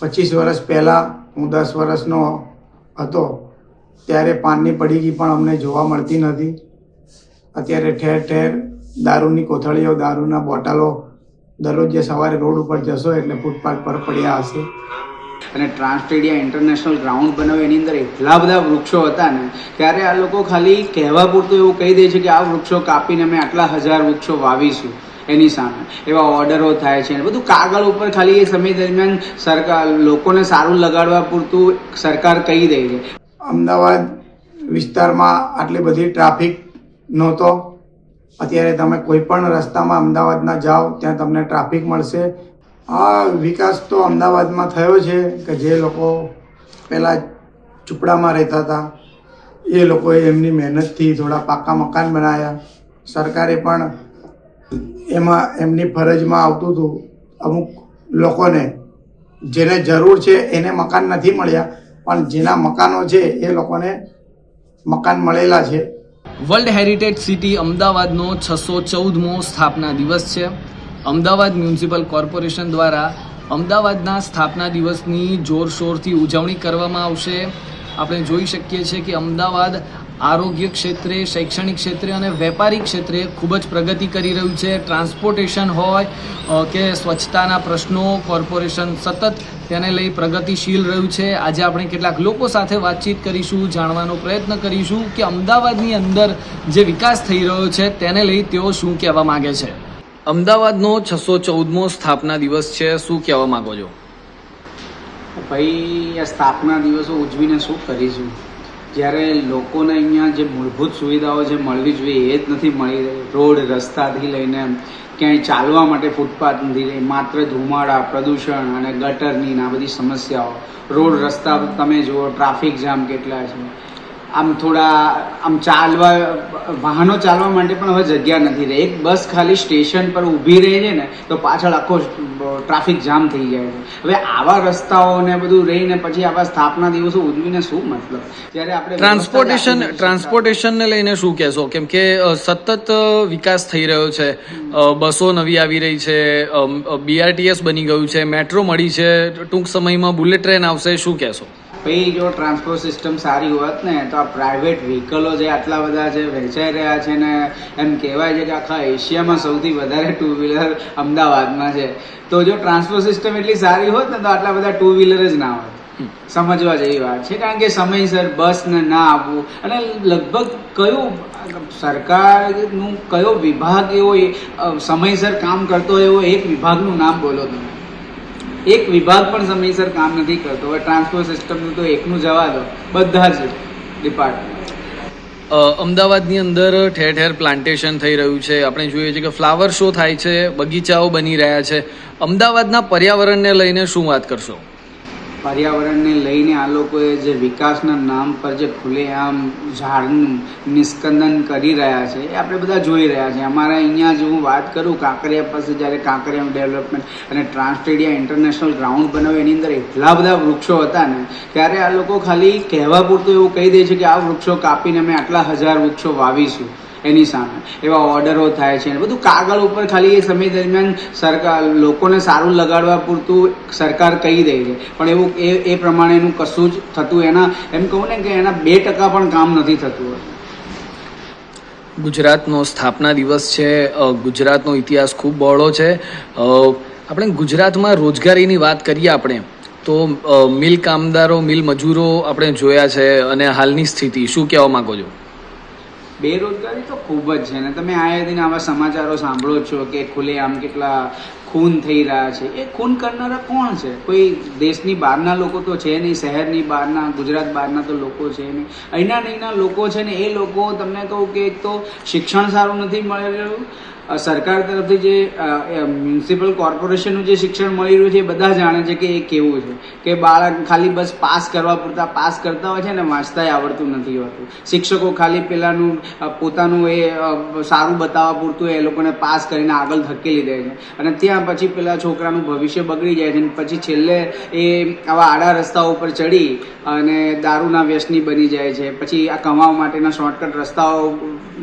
પચીસ વર્ષ પહેલાં હું દસ વર્ષનો હતો, ત્યારે પાનની પડીકી પણ અમને જોવા મળતી નથી અત્યારે ઠેર ઠેર દારૂની કોથળીઓ, દારૂના બોટલો દરરોજ જે સવારે રોડ ઉપર જશો એટલે ફૂટપાથ પર પડ્યા હશે. અને ટ્રાન્સટેડિયા ઇન્ટરનેશનલ ગ્રાઉન્ડ બનાવ્યો એની અંદર એટલા બધા વૃક્ષો હતા ને, ત્યારે આ લોકો ખાલી કહેવા પૂરતું એવું કહી દે છે કે આ વૃક્ષો કાપીને અમે આટલા હજાર વૃક્ષો વાવીશું. એની સામે. એવા ઓર્ડરો થાય છે બધું કાગળ ઉપર ખાલી એ સમય દરમિયાન સરકાર, લોકોને સારું લગાડવા પૂરતું સરકાર કહી દે છે. અમદાવાદ વિસ્તારમાં આટલી બધી ટ્રાફિક નહોતો. અત્યારે તમે કોઈ પણ રસ્તામાં અમદાવાદના જાઓ, ત્યાં તમને ટ્રાફિક મળશે. આ વિકાસ તો અમદાવાદમાં થયો છે કે જે લોકો પહેલાં ઝૂંપડામાં રહેતા હતા, એ લોકોએ એમની મહેનતથી થોડા પાકા મકાન બનાવ્યા સરકારે પણ એમાં એમની ફરજમાં આવતું હતું અમુક લોકોને, જેને જરૂર છે એને મકાન નથી મળ્યા, પણ જેના મકાનો છે એ લોકોને મકાન મળેલા છે. વર્લ્ડ હેરિટેજ સિટી અમદાવાદનો છસો ચૌદમો સ્થાપના દિવસ છે. અમદાવાદ મ્યુનિસિપલ કોર્પોરેશન દ્વારા અમદાવાદના સ્થાપના દિવસની જોરશોરથી ઉજવણી કરવામાં આવશે. આપણે જોઈ શકીએ છીએ કે અમદાવાદ આરોગ્ય ક્ષેત્રે શૈક્ષણિક ક્ષેત્રે અને વેપારી ક્ષેત્રે ખૂબ જ પ્રગતિ કરી રહ્યું છે. ટ્રાન્સપોર્ટેશન હોય કે સ્વચ્છતાના પ્રશ્નો કોર્પોરેશન સતત તેને લઈ પ્રગતિશીલ રહ્યું છે. આજે આપણે કેટલાક લોકો સાથે વાતચીત કરીશું જાણવાનો પ્રયત્ન કરીશું કે અમદાવાદની અંદર જે વિકાસ થઈ રહ્યો છે તેને લઈ તેઓ શું કહેવા માંગે છે. અમદાવાદનો છસો ચૌદમો સ્થાપના દિવસ છે. શું કહેવા માંગો છો? ભાઈ આ સ્થાપના દિવસો ઉજવીને શું કરીશું? જ્યારે લોકોને અહીંયા જે મૂળભૂત સુવિધાઓ જે મળવી જોઈએ એ જ નથી મળી રહી. રોડ રસ્તાથી લઈને ક્યાંય ચાલવા માટે ફૂટપાથ નથી રહી માત્ર ધુમાડા, પ્રદૂષણ અને ગટરની આ બધી સમસ્યાઓ. રોડ રસ્તા તમે જુઓ, ટ્રાફિક જામ કેટલા છે. આમ થોડા આમ ચાલવા વાહનો ચાલવા માટે પણ હવે જગ્યા નથી રહી. એક બસ ખાલી સ્ટેશન પર ઊભી રહે છે ને તો પાછળ આખો ટ્રાફિક જામ થઈ જાય છે. હવે આવા રસ્તાઓને બધું રહીને પછી આવા સ્થાપના દિવસો ઉજવીને શું મતલબ? જ્યારે આપણે ટ્રાન્સપોર્ટેશન ટ્રાન્સપોર્ટેશનને લઈને શું કહેશો? કેમ કે સતત વિકાસ થઈ રહ્યો છે. બસો નવી આવી રહી છે. બીઆરટીએસ બની ગયું છે. મેટ્રો મળી છે. ટૂંક સમયમાં બુલેટ ટ્રેન આવશે. શું કહેશો? ભાઈ જો ટ્રાન્સપોર્ટ સિસ્ટમ સારી હોત ને તો આ પ્રાઇવેટ વ્હીકલો જે આટલા બધા છે વેચાઈ રહ્યા છે ને એમ કહેવાય છે કે આખા એશિયામાં સૌથી વધારે ટુ વ્હીલર અમદાવાદમાં છે. તો જો ટ્રાન્સપોર્ટ સિસ્ટમ એટલી સારી હોત ને તો આટલા બધા ટુ વ્હીલર જ ના હોત. સમજવા જેવી વાત છે. કારણ કે સમયસર બસ ને ના આવવું અને લગભગ કયું સરકારનું કયો વિભાગ એવો સમયસર કામ કરતો હોય એવો એક વિભાગનું નામ બોલો તમે. એક વિભાગ પણ સમયસર કામ નથી કરતો. હવે ટ્રાન્સપોર્ટ સિસ્ટમનું તો એકનું જવા દો. બધા જ ડિપાર્ટમેન્ટ અમદાવાદની અંદર ઠેર ઠેર પ્લાન્ટેશન થઈ રહ્યું છે. આપણે જોઈએ છીએ કે ફ્લાવર શો થાય છે, બગીચાઓ બની રહ્યા છે. અમદાવાદના પર્યાવરણને લઈને શું વાત કરશો? પર્યાવરણને લઈને આ લોકોએ જે વિકાસના નામ પર જે ખુલ્લેઆમ ઝાડનું નિષ્કંદન કરી રહ્યા છે, એ આપણે બધા જોઈ રહ્યા છે. અમારા અહીંયા જ હું વાત કરું, કાંકરિયા પાસે જ્યારે કાંકરિયા ડેવલપમેન્ટ અને ટ્રાન્સટેડિયા ઇન્ટરનેશનલ ગ્રાઉન્ડ બનાવ્યું એની અંદર એટલા બધા વૃક્ષો હતા ને, ત્યારે આ લોકો ખાલી કહેવા પૂરતું એવું કહી દે છે કે આ વૃક્ષો કાપીને અમે આટલા હજાર વૃક્ષો વાવીશું. એની સામે. એવા ઓર્ડરો થાય છે. બધું કાગળ ઉપર ખાલી એ સમય દરમિયાન સરકાર, લોકોને સારું લગાડવા પૂરતું સરકાર કહી દે છે. પણ એવું એ એ પ્રમાણેનું કશું જ થતું એના, એમ કહું ને કે એના બે ટકા પણ કામ નથી થતું ગુજરાતનો સ્થાપના દિવસ છે. ગુજરાતનો ઇતિહાસ ખૂબ બહોળો છે. આપણે ગુજરાતમાં રોજગારીની વાત કરીએ આપણે, તો મિલ કામદારો, મિલ મજૂરો આપણે જોયા છે અને હાલની સ્થિતિ, શું કહેવા માગો છો? બેરોજગારી તો ખૂબ જ છે. ને તમે આયા દિન આવા સમાચારો સાંભળો છો કે ખુલ્લેઆમ કેટલા ખૂન થઈ રહ્યા છે. એ ખૂન કરનારા કોણ છે? કોઈ દેશની બહારના લોકો તો છે નહીં, શહેરની બહારના, ગુજરાત બહારના તો લોકો છે નહીં. અહીંના અહીંના લોકો છે ને એ લોકો તમને કહું કે એક તો શિક્ષણ સારું નથી મળી રહ્યું સરકાર તરફથી જે મ્યુનિસિપલ કોર્પોરેશનનું જે શિક્ષણ મળી રહ્યું છે એ બધા જાણે છે કે એ કેવું છે. કે બાળક ખાલી બસ પાસ કરવા પૂરતા પાસ કરતા હોય છે ને વાંચતાય આવડતું નથી હોતું. શિક્ષકો ખાલી પેલાનું પોતાનું એ સારું બતાવવા પૂરતું એ લોકોને પાસ કરીને આગળ ધકેલી દે છે. અને ત્યાં ત્યાં પછી પેલા છોકરાનું ભવિષ્ય બગડી જાય છે અને પછી છેલ્લે એ આવા આડા રસ્તાઓ ઉપર ચડી અને દારૂના વ્યસની બની જાય છે. પછી આ કમાવા માટેના શોર્ટકટ રસ્તાઓ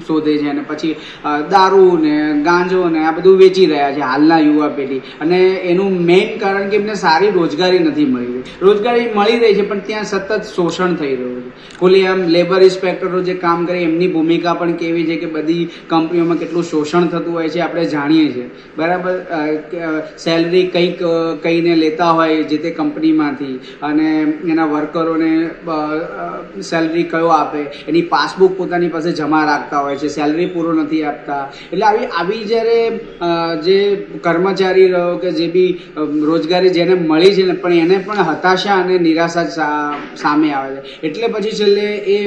શોધે છે અને પછી દારૂ ને ગાંજો ને આ બધું વેચી રહ્યા છે હાલના યુવા પેઢી. અને એનું મેઇન કારણ કે એમને સારી રોજગારી નથી મળી રહી. રોજગારી મળી રહી છે, પણ ત્યાં સતત શોષણ થઈ રહ્યું છે. ખુલ્લી આમ લેબર ઇન્સ્પેક્ટરો જે કામ કરે, એમની ભૂમિકા પણ કેવી છે કે બધી કંપનીઓમાં કેટલું શોષણ થતું હોય છે આપણે જાણીએ છીએ. બરાબર? સેલરી કંઈક કહીને લેતા હોય જે તે કંપનીમાંથી અને એના વર્કરોને સેલરી કયો આપે? એની પાસબુક પોતાની પાસે જમા રાખતા હોય છે સેલરી પૂરો નથી આપતા. એટલે આવી આવી જ્યારે જે કર્મચારી રહ્યો કે જે બી રોજગારી જેને મળી છે ને પણ એને પણ હતાશા અને નિરાશા સામે આવે છે. એટલે પછી છેલ્લે એ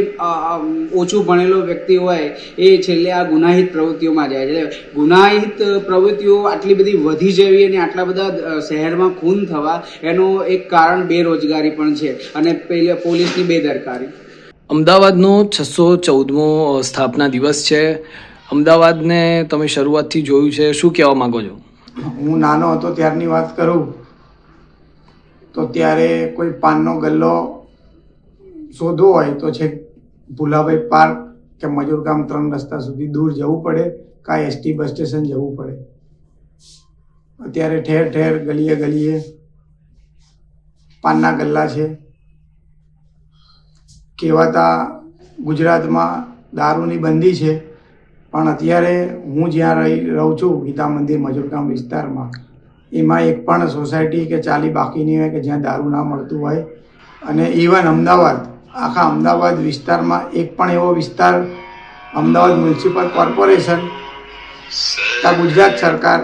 ઓછું ભણેલો વ્યક્તિ હોય એ છેલ્લે આ ગુનાહિત પ્રવૃત્તિઓમાં જાય છે. એટલે ગુનાહિત પ્રવૃત્તિઓ આટલી બધી વધી જવી અને આટલા બધા શહેરમાં ખૂન થવા એનું એક કારણ બેરોજગારી પણ છે અને પેલે પોલીસની બેદરકારી. અમદાવાદનો છસો ચૌદમો સ્થાપના દિવસ છે. અમદાવાદને તમે શરૂઆતથી જોયું છે. શું કહેવા માંગો છો? હું નાનો હતો ત્યારની વાત કરું તો ત્યારે કોઈ પાનનો ગલ્લો શોધવો હોય તો છે ભુલાભાઈ પાર્ક કે મજૂરગામ ત્રણ રસ્તા સુધી દૂર જવું પડે કાં એસટી બસ સ્ટેશન જવું પડે. અત્યારે ઠેર ઠેર ગલીએ ગલીએ પાનના ગલ્લા છે. કહેવાતા ગુજરાતમાં દારૂની બંધી છે, પણ અત્યારે હું જ્યાં રહી, રહું છું ગીતા મંદિર મજૂરકામ વિસ્તારમાં, એમાં એક પણ સોસાયટી કે ચાલી બાકી નહીં હોય કે જ્યાં દારૂ ના મળતું હોય. અને ઇવન અમદાવાદ આખા અમદાવાદ વિસ્તારમાં એક પણ એવો વિસ્તાર, અમદાવાદ મ્યુનિસિપલ કોર્પોરેશન કા ગુજરાત સરકાર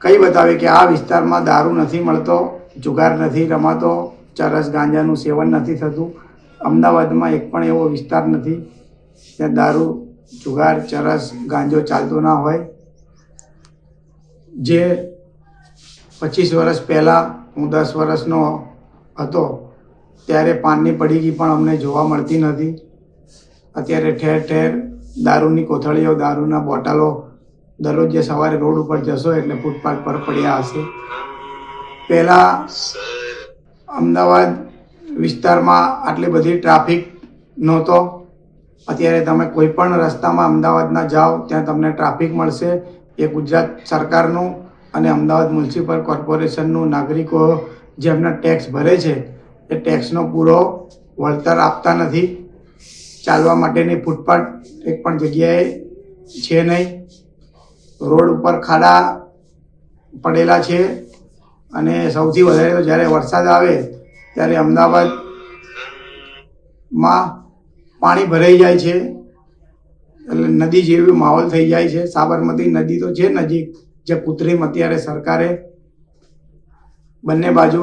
કઈ બતાવે કે આ વિસ્તારમાં દારૂ નથી મળતો, જુગાર નથી રમાતો, ચરસ ગાંજાનું સેવન નથી થતું. અમદાવાદમાં એક પણ એવો વિસ્તાર નથી ત્યાં દારૂ, જુગાર, ચરસ, ગાંજો ચાલતો ના હોય. જે પચીસ વર્ષ પહેલાં, હું દસ વર્ષનો હતો ત્યારે પાનની પડીકી પણ અમને જોવા મળતી નથી. અત્યારે ઠેર ઠેર દારૂની કોથળીઓ, દારૂના બોટલો દરરોજ જે સવારે રોડ ઉપર જશો એટલે ફૂટપાથ પર પડ્યા હશે. પહેલાં અમદાવાદ વિસ્તારમાં આટલી બધી ટ્રાફિક નહોતો. અત્યારે તમે કોઈ પણ રસ્તામાં અમદાવાદના જાઓ, ત્યાં તમને ટ્રાફિક મળશે. એ ગુજરાત સરકારનું અને અમદાવાદ મ્યુનિસિપલ કોર્પોરેશનનું નાગરિકો જેમના ટેક્સ ભરે છે એ ટેક્સનો પૂરો વળતર આપતા નથી. ચાલવા માટેની ફૂટપાથ એક પણ જગ્યાએ છે નહીં. રોડ ઉપર ખાડા પડેલા છે અને સૌથી વધારે તો જ્યારે વરસાદ આવે ત્યારે અમદાવાદમાં પાણી ભરાઈ જાય છે. એટલે નદી જેવી માહોલ થઈ જાય છે. સાબરમતી નદી તો છે નજીક. જે કૃત્રિમ અત્યારે સરકારે બંને બાજુ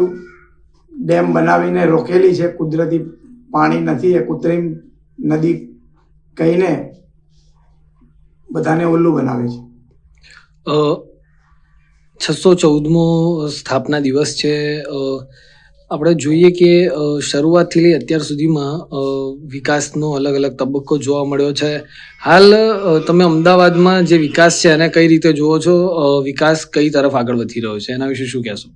ડેમ બનાવીને રોકેલી છે, કુદરતી પાણી નથી, એ કૃત્રિમ નદી કહીને બધાને ઓલું બનાવે છે. છસો ચૌદમો સ્થાપના દિવસ છે. આપણે જોઈએ કે શરૂઆતથી લઈ અત્યાર સુધીમાં વિકાસનો અલગ અલગ તબક્કો જોવા મળ્યો છે. હાલ તમે અમદાવાદમાં જે વિકાસ છે, એને કઈ રીતે જુઓ છો? વિકાસ કઈ તરફ આગળ વધી રહ્યો છે? એના વિશે શું કહેશો?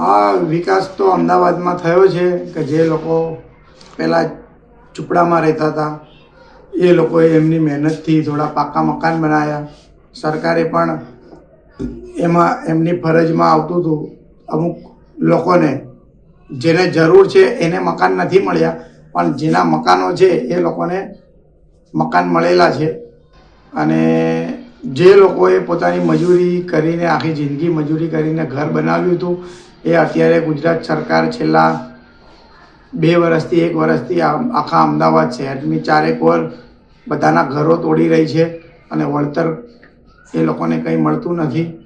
આ વિકાસ તો અમદાવાદમાં થયો છે કે જે લોકો પહેલાં ઝૂંપડામાં રહેતા હતા, એ લોકોએ એમની મહેનતથી થોડા પાકા મકાન બનાવ્યા સરકારે પણ એમાં, એમની ફરજમાં આવતું હતું. અમુક લોકોને જેને જરૂર છે એને મકાન નથી મળ્યા, પણ જેના મકાનો છે એ લોકોને મકાન મળેલા છે. અને જે લોકોએ પોતાની મજૂરી કરીને, આખી જિંદગી મજૂરી કરીને ઘર બનાવ્યું હતું એ અત્યારે ગુજરાત સરકાર છેલ્લા બે વર્ષથી એક વર્ષથી આખા અમદાવાદ શહેરની ચારેક ઓર બધાના ઘરો તોડી રહી છે અને વળતર એ લોકોને કંઈ મળતું નથી.